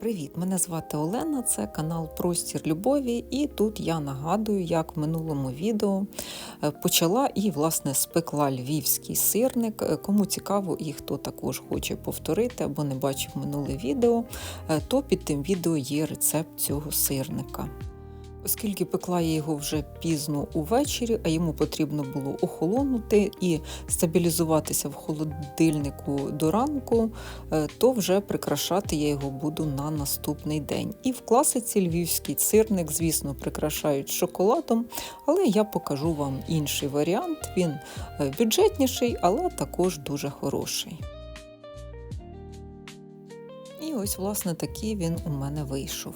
Привіт! Мене звати Олена, це канал Простір Любові, і тут я нагадую, як в минулому відео е, почала і, власне, спекла львівський сирник. Е, Кому цікаво і хто також хоче повторити або не бачив минуле відео, е, то під тим відео є рецепт цього сирника. Оскільки пекла я його вже пізно увечері, а йому потрібно було охолонути і стабілізуватися в холодильнику до ранку, е, то вже прикрашати я його буду на наступний день. І в класиці львівський сирник, звісно, прикрашають шоколадом, але я покажу вам інший варіант. Він е, бюджетніший, але також дуже хороший. І ось, власне, такий він у мене вийшов.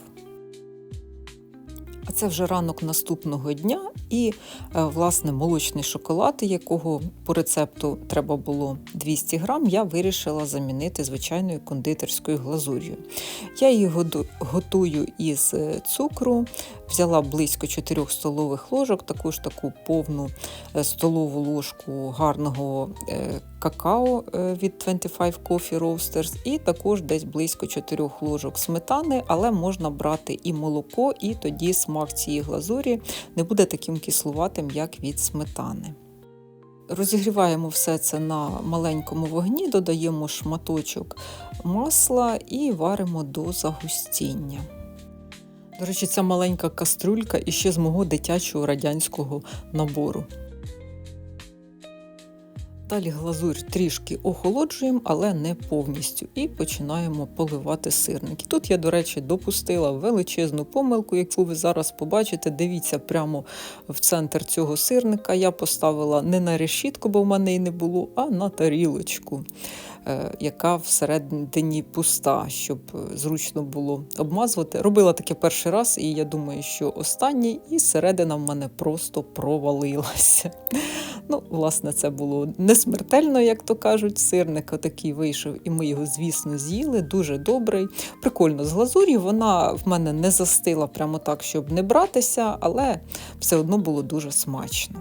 Це вже ранок наступного дня, і е, власне молочний шоколад, якого по рецепту треба було 200 грам, я вирішила замінити звичайною кондитерською глазур'ю. Я її готую із е, цукру, взяла близько 4 столових ложок, також таку повну е, столову ложку гарного е, какао е, від 25 Coffee Roasters, і також десь близько 4 ложок сметани, але можна брати і молоко, і тоді смак цієї глазурі не буде таким кислуватим, як від сметани. Розігріваємо все це на маленькому вогні, додаємо шматочок масла і варимо до загустіння. До речі, ця маленька каструлька іще з мого дитячого радянського набору. Далі глазурь трішки охолоджуємо, але не повністю, і починаємо поливати сирники. Тут я, до речі, допустила величезну помилку, яку ви зараз побачите. Дивіться прямо в центр цього сирника. Я поставила не на решітку, бо в мене її не було, а на тарілочку, яка всередині пуста, щоб е, зручно було обмазувати. Робила таке перший раз, і я думаю, що останній, і середина в мене просто провалилася. Ну, власне, це було не смертельно, як то кажуть. Сирник отакий вийшов, і ми його, звісно, з'їли. Дуже добрий. Прикольно з глазурі. Вона в мене не застила прямо так, щоб не братися, але все одно було дуже смачно.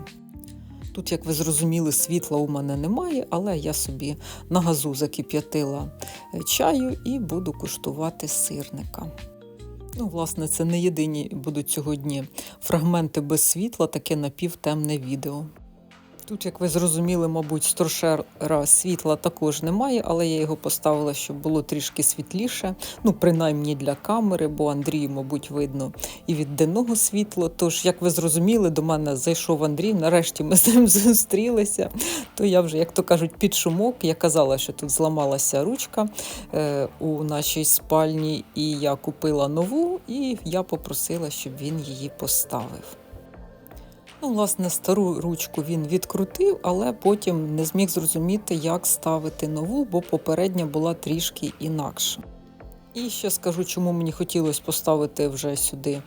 Тут, як ви зрозуміли, світла у мене немає, але я собі на газу закип'ятила е, чаю і буду куштувати сирника. Ну, власне, це не єдині будуть сьогодні фрагменти без світла, таке напівтемне відео. Тут, як ви зрозуміли, мабуть, сторшера світла також немає, але я його поставила, щоб було трішки світліше. Ну, принаймні для камери, бо Андрію, мабуть, видно і від денного світла. Тож, як ви зрозуміли, до мене зайшов Андрій. Нарешті ми з ним зустрілися. То я вже, як то кажуть, під шумок. Я казала, що тут зламалася ручка е, у нашій спальні, і я купила нову, і я попросила, щоб він її поставив. Ну, власне, стару ручку він відкрутив, але потім не зміг зрозуміти, як ставити нову, бо попередня була трішки інакша. І ще скажу, чому мені хотілося поставити вже сюди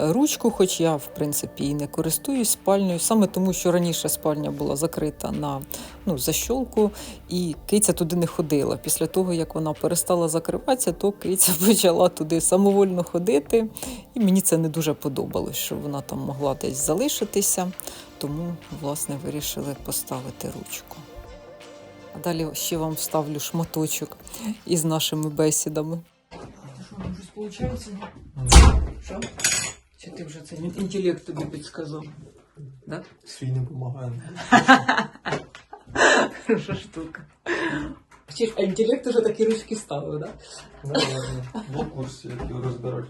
е, ручку, хоч я, в принципі, і не користуюсь спальнею, саме тому, що раніше спальня була закрита на ну, защолку, і киця туди не ходила. Після того, як вона перестала закриватися, то киця почала туди самовольно ходити. І мені це не дуже подобалось, що вона там могла десь залишитися, тому, власне, вирішили поставити ручку. А далі ще вам вставлю шматочок із нашими бесідами. Що, щось виходить? Що? Чи ти вже це інтелект тобі підсказав? Да? Свій не допомагає. Хороша штука. А інтелект уже такі ручки ставив, так? Да? Наверно. Ну, в курсі, розбирати.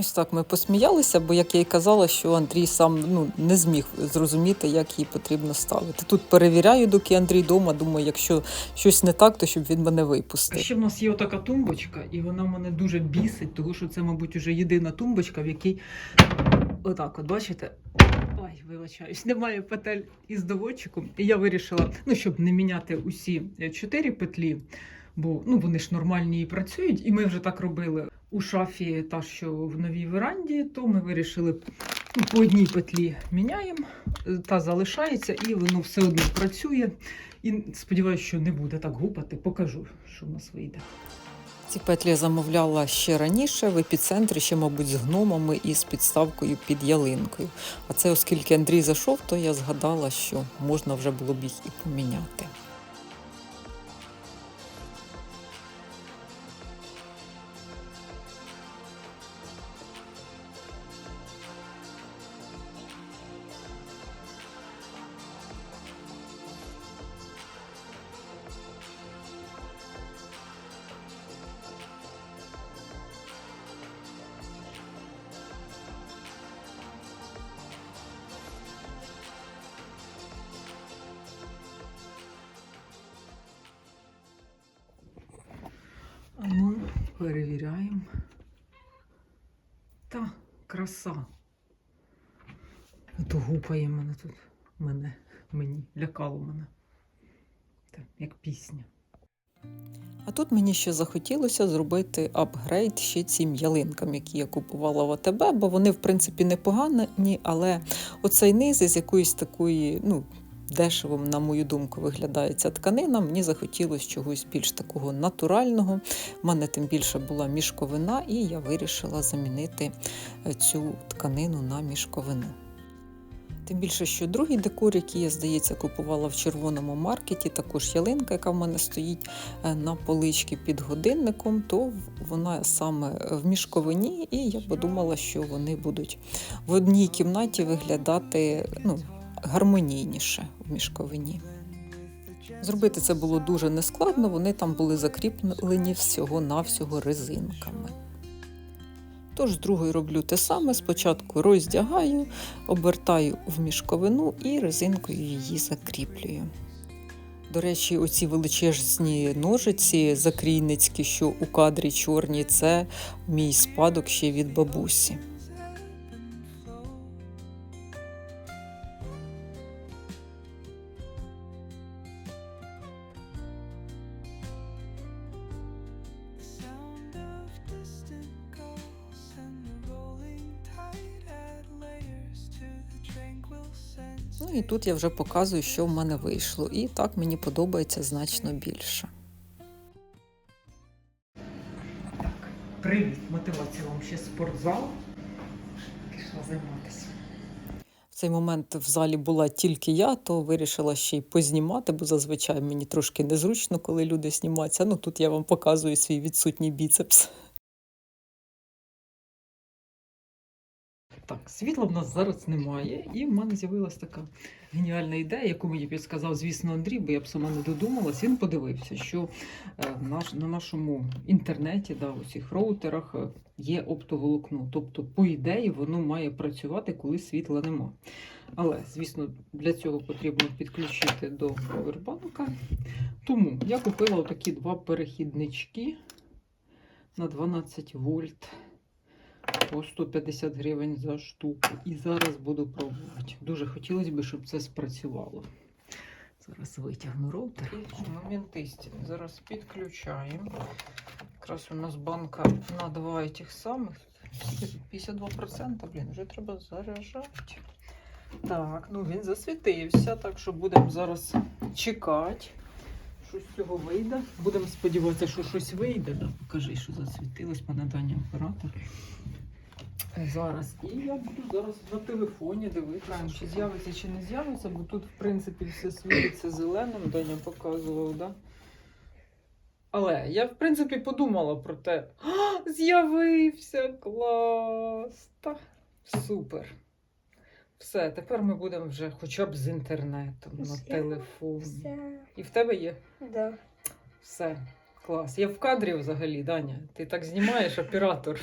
Ось так ми посміялися, бо як я й казала, що Андрій сам ну, не зміг зрозуміти, як її потрібно ставити. Тут перевіряю, доки Андрій вдома, думаю, якщо щось не так, то щоб він мене випустив. Ще в нас є отака тумбочка, і вона мене дуже бісить, тому що це, мабуть, уже єдина тумбочка, в якій отак, от бачите. Ой, вибачаюсь, немає петель із доводчиком. І я вирішила, ну, щоб не міняти усі е, чотири петлі, бо ну, вони ж нормальні і працюють. І ми вже так робили у шафі, та що в новій веранді, то ми вирішили ну, по одній петлі міняємо, е, та залишається, і воно все одно працює. І сподіваюся, що не буде так гупати. Покажу, що в нас вийде. Ці петлі я замовляла ще раніше в епіцентрі, ще, мабуть, з гномами і з підставкою під ялинкою. А це, оскільки Андрій зайшов, то я згадала, що можна вже було б їх і поміняти. Перевіряємо. Та, краса. Ото гупає мене тут. Мене, мені, лякало мене. Так, як пісня. А тут мені ще захотілося зробити апгрейд ще цим ялинкам, які я купувала в АТБ, бо вони, в принципі, непогані, але оцей низ із якоїсь такої, ну, дешевим, на мою думку, виглядає ця тканина. Мені захотілося чогось більш такого натурального. У мене тим більше була мішковина, і я вирішила замінити е, цю тканину на мішковину. Тим більше, що другий декор, який я, здається, купувала в червоному маркеті, також ялинка, яка в мене стоїть е, на поличці під годинником, то вона саме в мішковині, і я подумала, що вони будуть в одній кімнаті виглядати ну, гармонійніше в мішковині. Зробити це було дуже нескладно, вони там були закріплені всього-навсього резинками. Тож з другою роблю те саме. Спочатку роздягаю, обертаю в мішковину і резинкою її закріплюю. До речі, оці величезні ножиці закрійницькі, що у кадрі чорні, це мій спадок ще від бабусі. Ну і тут я вже показую, що в мене вийшло. І так мені подобається значно більше. Так, привіт, мотивація вам ще спортзал. Пішла займатися. В цей момент в залі була тільки я, то вирішила ще й познімати, бо зазвичай мені трошки незручно, коли люди знімаються. Ну тут я вам показую свій відсутній біцепс. Так, світла в нас зараз немає, і в мене з'явилася така геніальна ідея, яку мені підсказав, звісно, Андрій, бо я б сама не додумалась. Він подивився, що е, на нашому інтернеті, да, у цих роутерах е, є оптоволокно. Тобто, по ідеї, воно має працювати, коли світла нема. Але, звісно, для цього потрібно підключити до повербанка. Тому я купила такі два перехіднички на 12 вольт по 150 гривень за штуку. І зараз буду пробувати. Дуже хотілося б, щоб це спрацювало. Зараз витягну роутер. Момент істини. Зараз підключаємо. Якраз у нас банка на два тих самих. 52%, блін, вже треба заряджати. Так, ну він засвітився, так що будемо зараз чекати. Що з цього вийде. Будемо сподіватися, що щось вийде. Да, покажи, що засвітилось, мене дані оператор. Зараз. І я буду зараз на телефоні дивитися, чи з'явиться, чи не з'явиться, бо тут, в принципі, все світиться зеленим, Даня показував, да? Але я, в принципі, подумала про те. А, з'явився клас! Та, супер. Все, тепер ми будемо вже хоча б з інтернетом на Все. телефоні. Все, І в тебе є да. все. Клас. Я в кадрі взагалі, Даня. Ти так знімаєш, оператор.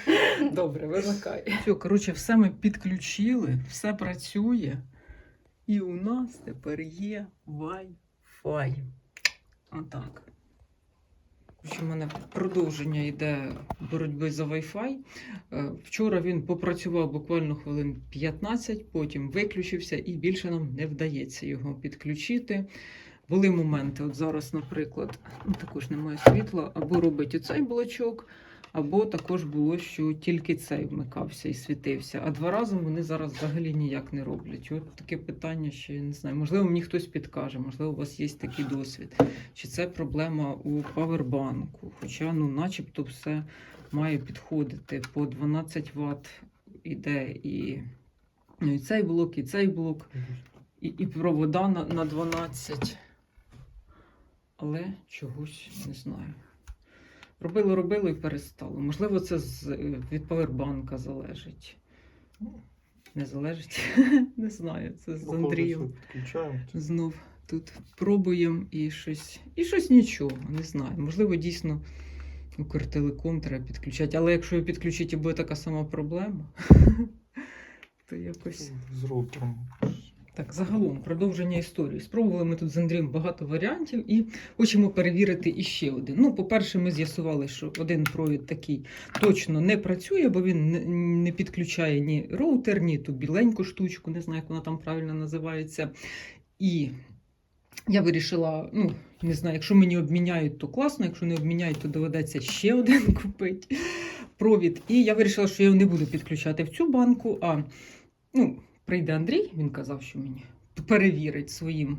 Добре, вимикай. Все, коротше, все ми підключили, все працює. І у нас тепер є Wi-Fi. Отак. У мене продовження йде боротьби за Wi-Fi. Е, Вчора він попрацював буквально хвилин 15, потім виключився, і більше нам не вдається його підключити. Були моменти, от зараз, наприклад, ну, також немає світла, або робить оцей блочок, або також було, що тільки цей вмикався і світився. А два разом вони зараз взагалі ніяк не роблять. От таке питання, що я не знаю. Можливо, мені хтось підкаже, можливо, у вас є такий досвід. Чи це проблема у павербанку? Хоча, ну, начебто, все має підходити. По 12 Вт іде і, ну, і цей блок, і цей блок і, і провода на, на 12. Але чогось не знаю. Робили, робили і перестало. Можливо, це з, е, від павербанка залежить. Ну, Не залежить. не знаю. Це з Андрієм. Знов тут пробуємо і щось. І щось нічого, не знаю. Можливо, дійсно Укртелеком треба підключати. Але якщо його підключити і буде така сама проблема, то якось. З роутером. Так, загалом продовження історії. Спробували ми тут з Андрієм багато варіантів і хочемо перевірити іще один. Ну, по-перше, ми з'ясували, що один провід такий точно не працює, бо він не- підключає ні роутер, ні ту біленьку штучку, не знаю, як вона там правильно називається. І я вирішила, ну, не знаю, якщо мені обміняють, то класно, якщо не обміняють, то доведеться ще один купити провід. І я вирішила, що я його не буду підключати в цю банку, а ну, прийде Андрій, він казав, що мені перевірить своїм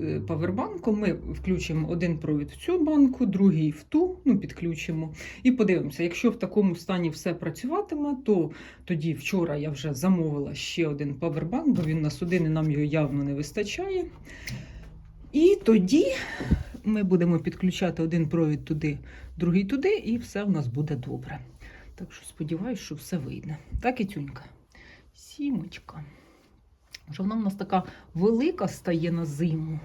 е, павербанком. Ми включимо один провід в цю банку, другий в ту, ну, підключимо. І подивимося, якщо в такому стані все працюватиме, то тоді вчора я вже замовила ще один павербанк, бо він нас один і нам його явно не вистачає. І тоді ми будемо підключати один провід туди, другий туди, і все в нас буде добре. Так що сподіваюся, що все вийде. Так, і тюнька. Сімочка. Вже вона в нас така велика стає на зиму.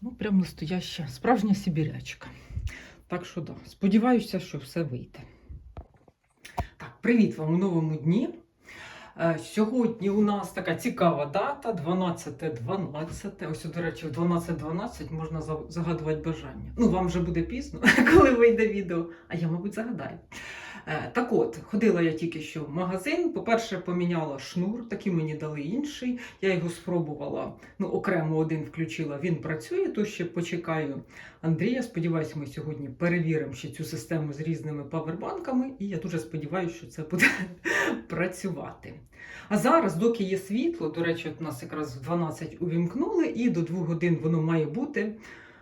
Ну, прям настояща, справжня сибірячка. Так що да, сподіваюся, що все вийде. Так, привіт вам у новому дні. Е, Сьогодні у нас така цікава дата 12.12. Ось, до речі, в 12.12 можна загадувати бажання. Ну, вам вже буде пізно, коли вийде відео, а я, мабуть, загадаю. Е, Так от, ходила я тільки що в магазин. По-перше, поміняла шнур, такий мені дали інший. Я його спробувала, ну, окремо один включила, він працює, то ще почекаю Андрія. Сподіваюся, ми сьогодні перевіримо ще цю систему з різними павербанками, і я дуже сподіваюся, що це буде працювати. А зараз, доки є світло, до речі, от нас якраз в 12 увімкнули, і до 2 годин воно має бути.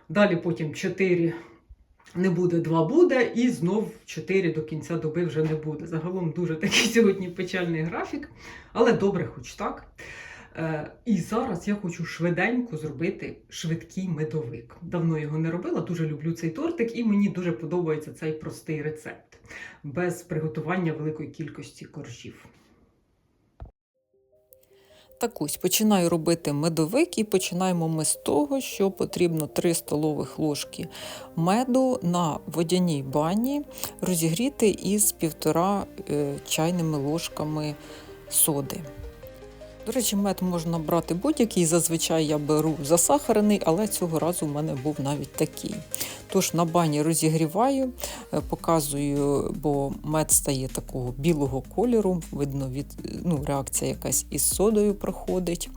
Далі потім 4 не буде, 2 буде, і знов 4 до кінця доби вже не буде. Загалом дуже такий сьогодні печальний графік, але добре, хоч так. Е, і зараз я хочу швиденько зробити швидкий медовик. Давно його не робила, дуже люблю цей тортик, і мені дуже подобається цей простий рецепт без приготування великої кількості коржів. Так ось починаю робити медовик і починаємо ми з того, що потрібно 3 столових ложки меду на водяній бані розігріти із півтора е, чайними ложками соди. До речі, мед можна брати будь-який. Зазвичай я беру засахарений, але цього разу в мене був навіть такий. Тож на бані розігріваю, е, показую, бо мед стає такого білого кольору, видно, від, ну, реакція якась із содою проходить.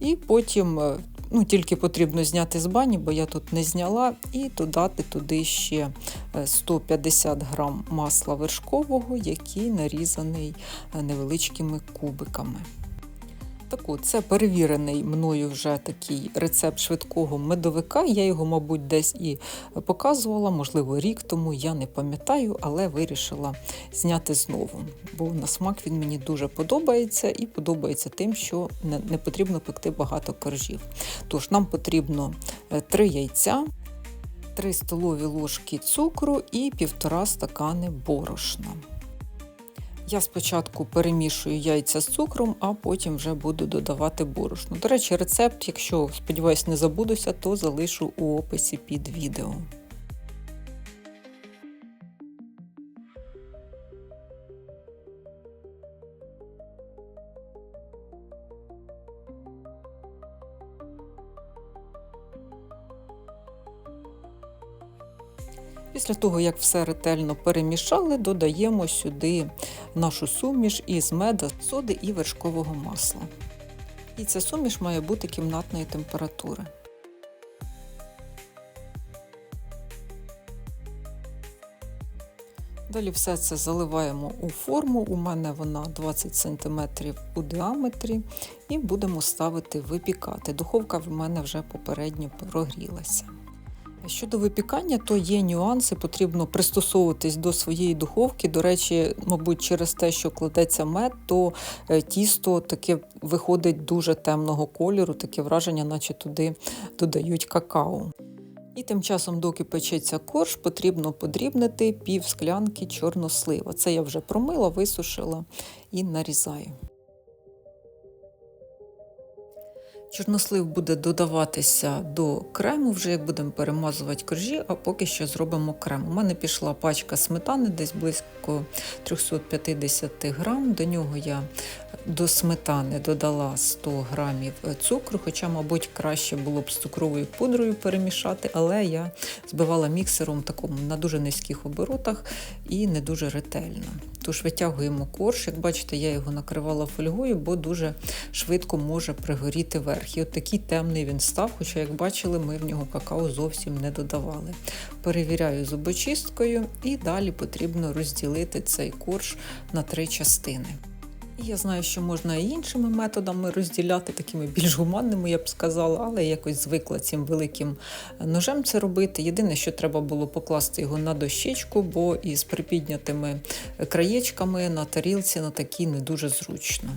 І потім е, ну, тільки потрібно зняти з бані, бо я тут не зняла, і додати туди ще е, 150 грам масла вершкового, який нарізаний е, невеличкими кубиками. Так от, це перевірений мною вже такий рецепт швидкого медовика. Я його, мабуть, десь і показувала, можливо, рік тому, я не пам'ятаю, але вирішила зняти знову. Бо на смак він мені дуже подобається і подобається тим, що не, потрібно пекти багато коржів. Тож нам потрібно 3 яйця, 3 столові ложки цукру і півтора стакани борошна. Я спочатку перемішую яйця з цукром, а потім вже буду додавати борошно. До речі, рецепт, якщо сподіваюсь, не забудуся, то залишу у описі під відео. Після того, як все ретельно перемішали, додаємо сюди нашу суміш із меда, соди і вершкового масла. І ця суміш має бути кімнатної температури. Далі все це заливаємо у форму. У мене вона 20 см у діаметрі, і будемо ставити випікати. Духовка в мене вже попередньо прогрілася. Щодо випікання, то є нюанси, потрібно пристосовуватись до своєї духовки. До речі, мабуть, через те, що кладеться мед, то е, тісто таке виходить дуже темного кольору, таке враження, наче туди додають какао. І тим часом, доки печеться корж, потрібно подрібнити пів склянки чорнослива. Це я вже промила, висушила і нарізаю. Чорнослив буде додаватися до крему, вже як будемо перемазувати коржі, а поки що зробимо крем. У мене пішла пачка сметани, десь близько 350 грам. До нього я до сметани додала 100 грамів цукру, хоча, мабуть, краще було б з цукровою пудрою перемішати, але я збивала міксером такому на дуже низьких оборотах і не дуже ретельно. Тож витягуємо корж. Як бачите, я його накривала фольгою, бо дуже швидко може пригоріти верх. І от такий темний він став, хоча, як бачили, ми в нього какао зовсім не додавали. Перевіряю зубочисткою і далі потрібно розділити цей корж на три частини. Я знаю, що можна і іншими методами розділяти, такими більш гуманними, я б сказала, але якось звикла цим великим ножем це робити. Єдине, що треба було покласти його на дощечку, бо із припіднятими краєчками на тарілці на такій не дуже зручно.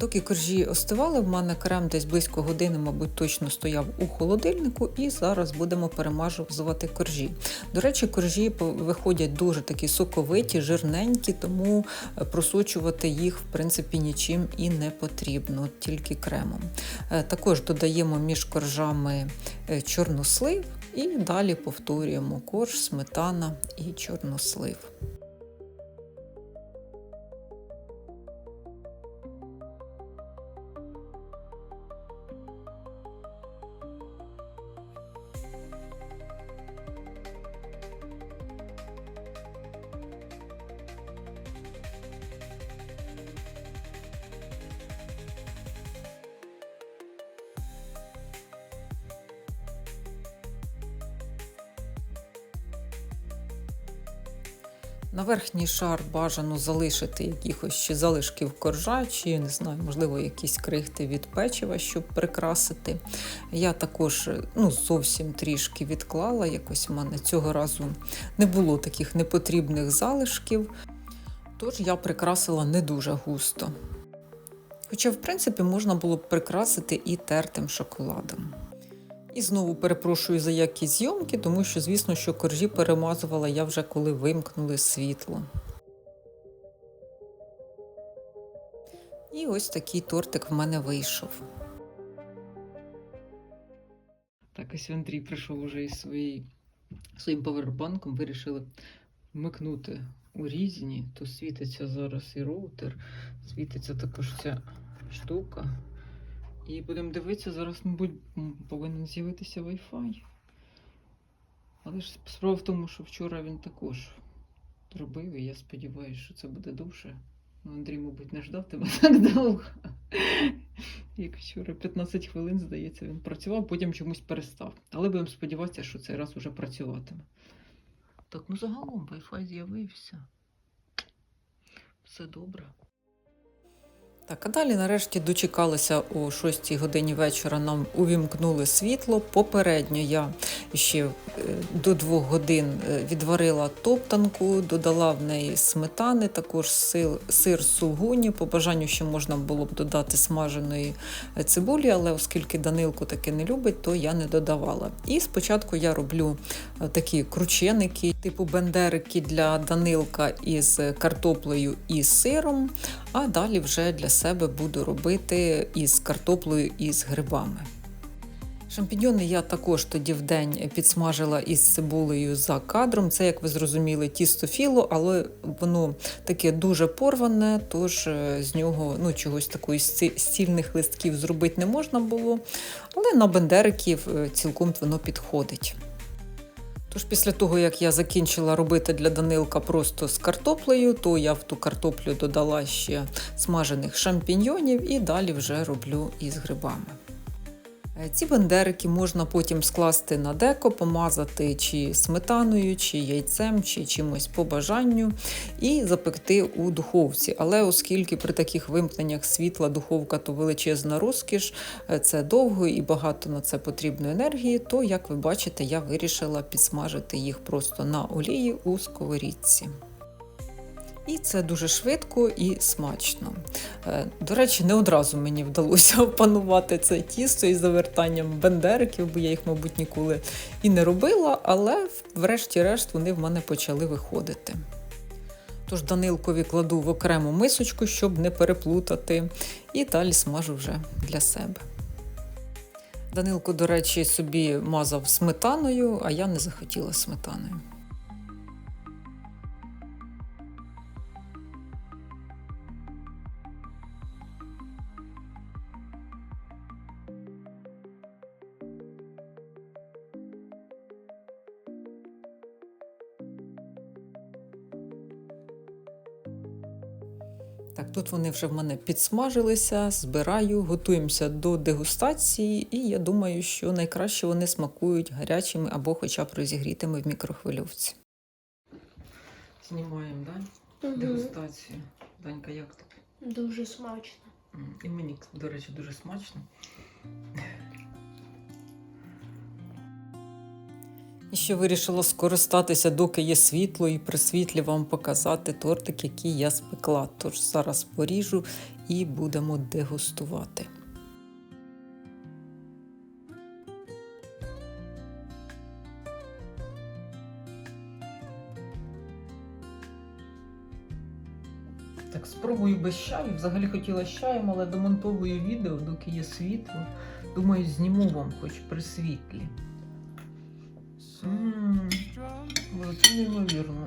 Доки коржі остивали, в мене крем десь близько години, мабуть, точно стояв у холодильнику, і зараз будемо перемажувати коржі. До речі, коржі виходять дуже такі соковиті, жирненькі, тому е, просочувати їх, в принципі, нічим і не потрібно, тільки кремом. Е, Також додаємо між коржами е, чорнослив і далі повторюємо корж, сметана і чорнослив. Верхній шар бажано залишити якихось ще залишків коржа, чи не знаю, можливо, якісь крихти від печива, щоб прикрасити. Я також ну, зовсім трішки відклала. Якось у мене цього разу не було таких непотрібних залишків. Тож я прикрасила не дуже густо. Хоча, в принципі, можна було б прикрасити і тертим шоколадом. І знову перепрошую за якість зйомки, тому що, звісно, що коржі перемазувала я вже коли вимкнули світло. І ось такий тортик в мене вийшов. Так, ось Андрій прийшов уже із своєю, своїм павербанком, вирішили вмикнути у різні. То світиться зараз і роутер, світиться також ця штука. І будемо дивитися, зараз, мабуть, повинен з'явитися Wi-Fi. Але ж справа в тому, що вчора він також робив, і я сподіваюся, що це буде довше. Ну, Андрій, мабуть, не ждав тебе так довго. Як вчора 15 хвилин, здається, він працював, потім чомусь перестав. Але будемо сподіватися, що цей раз уже працюватиме. Так, ну загалом Wi-Fi з'явився. Все добре. Так, а далі нарешті дочекалися о 6 годині вечора. Нам увімкнули світло. Попередньо я ще е, до 2 годин е, відварила топтанку, додала в неї сметани, також сир, сир сулгуні. По бажанню ще можна було б додати смаженої е, цибулі, але оскільки Данилко таке не любить, то я не додавала. І спочатку я роблю такі крученики, типу бендерики для Данилка із картоплею і сиром. А далі вже для себе буду робити із картоплею і з грибами. Шампіньйони я також тоді в день підсмажила із цибулею за кадром. Це, як ви зрозуміли, тісто філо, але воно таке дуже порване, тож е, з нього ну, чогось такої стільних листків зробити не можна було. Але на бендериків е, цілком воно підходить. Тож після того, як я закінчила робити для Данилка просто з картоплею, то я в ту картоплю додала ще смажених шампіньйонів і далі вже роблю із грибами. Е, Ці бендерики можна потім скласти на деко, помазати чи сметаною, чи яйцем, чи чимось по бажанню, і запекти у духовці. Але оскільки при таких вимкненнях світла духовка то величезна розкіш, е, це довго і багато на це потрібно енергії, то, як ви бачите, я вирішила підсмажити їх просто на олії у сковорідці. І це дуже швидко і смачно. Е, До речі, не одразу мені вдалося опанувати це тісто із завертанням бендериків, бо я їх, мабуть, ніколи і не робила, але врешті-решт вони в мене почали виходити. Тож Данилкові кладу в окрему мисочку, щоб не переплутати, і далі смажу вже для себе. Данилко, до речі, собі мазав сметаною, а я не захотіла сметаною. Тут вони вже в мене підсмажилися, збираю, готуємося до дегустації, і я думаю, що найкраще вони смакують гарячими або хоча б розігрітими в мікрохвильовці. Знімаємо, да? Дегустацію. Данька, як тобі? Дуже смачно. І мені, до речі, дуже смачно. І ще вирішила скористатися, доки є світло, і при світлі вам показати тортик, який я спекла. Тож зараз поріжу і будемо дегустувати. Так, спробую без чаю. Взагалі хотіла з чаєм, але домонтовую відео, доки є світло. Думаю, зніму вам хоч при світлі. Ммм, це неймовірно.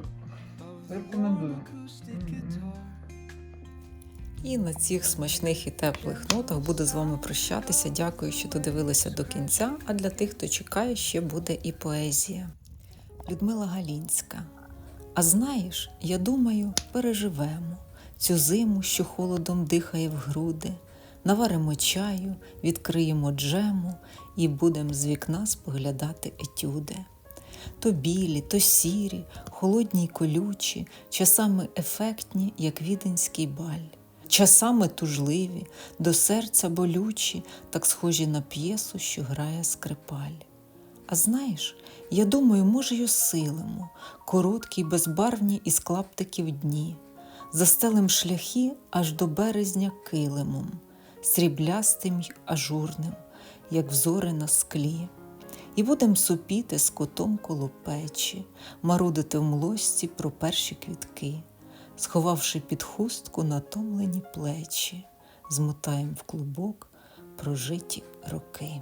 Рекомендую. І на цих смачних і теплих нотах буду з вами прощатися. Дякую, що додивилися до кінця. А для тих, хто чекає, ще буде і поезія. Людмила Галінська. А знаєш, я думаю, переживемо цю зиму, що холодом дихає в груди. Наваримо чаю, відкриємо джему і будемо з вікна споглядати етюди. То білі, то сірі, холодні й колючі, часами ефектні, як віденський баль, часами тужливі, до серця болючі, так схожі на п'єсу, що грає скрипаль. А знаєш, я думаю, може, й осилимо короткі, й безбарвні із клаптиків дні, застелим шляхи аж до березня килимом, сріблястим й ажурним, як взори на склі. І будем супіти з котом коло печі, марудити в млості про перші квітки, сховавши під хустку натомлені плечі, змотаєм в клубок прожиті роки.